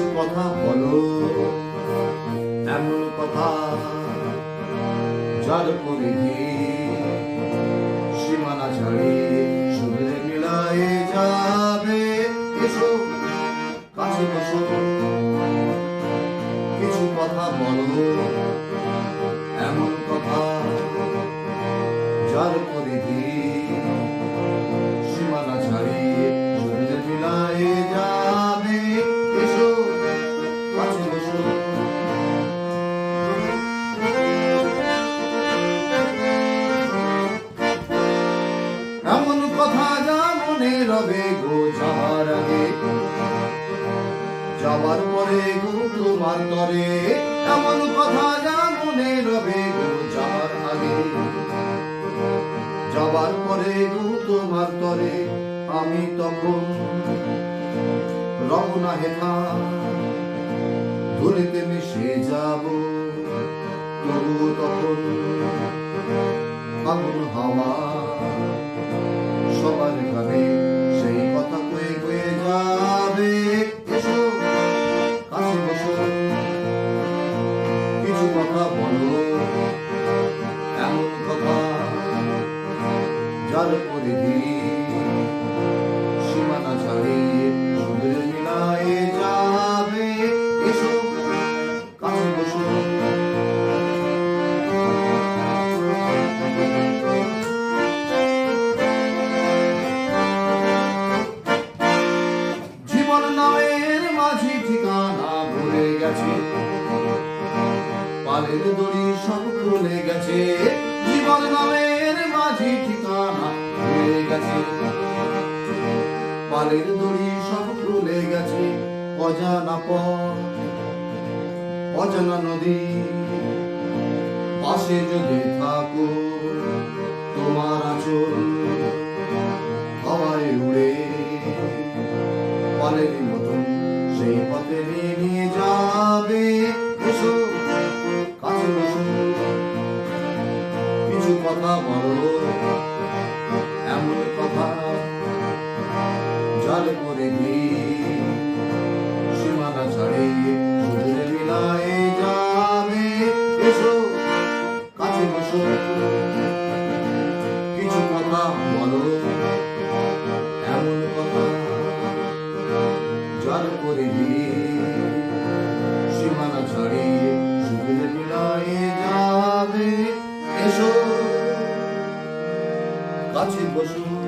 কিছু কথা বলো। এমন কথা যার পরিধি সীমানা ছাড়িয়ে সুরে মিলাই যাবে। কিছু কাছে বসো। কিছু কথা বলো। এমন কথা যার পরিধি রবে গো যাবার আগে। যাবার পরে গো তোমার তরে এমন কথা যা মনে রবে গো যাবার আগে। যাবার পরে গো তোমার তরে আমি তখন রমনা হেথা ধরিতে মিশে যাব। তবু তখন আগুন হাওয়া সবার গানে কথা বলো। এমন কথা যার পরিধি সীমানা ছাড়িয়ে পালের দড়ি সব খুলে গেছে। জীবন নামের মাঝি ঠিকানা ভুলে গেছে। পালের দড়ি সব খুলে গেছে অজানা পথ, অজানা নদী। পাশে যদি থাকো তোমার আচল হাওয়ায় উড়ে। পালের মতন সেই পথে নিয়ে যাবে কথা বলো। এমন কথা যার করে সীমানা ছাড়িয়ে সুদূরে মিলায়ে যাবে। এসো, কাছে বসো। কিছু কথা বলো। এমন কথা যার করে সীমানা বসো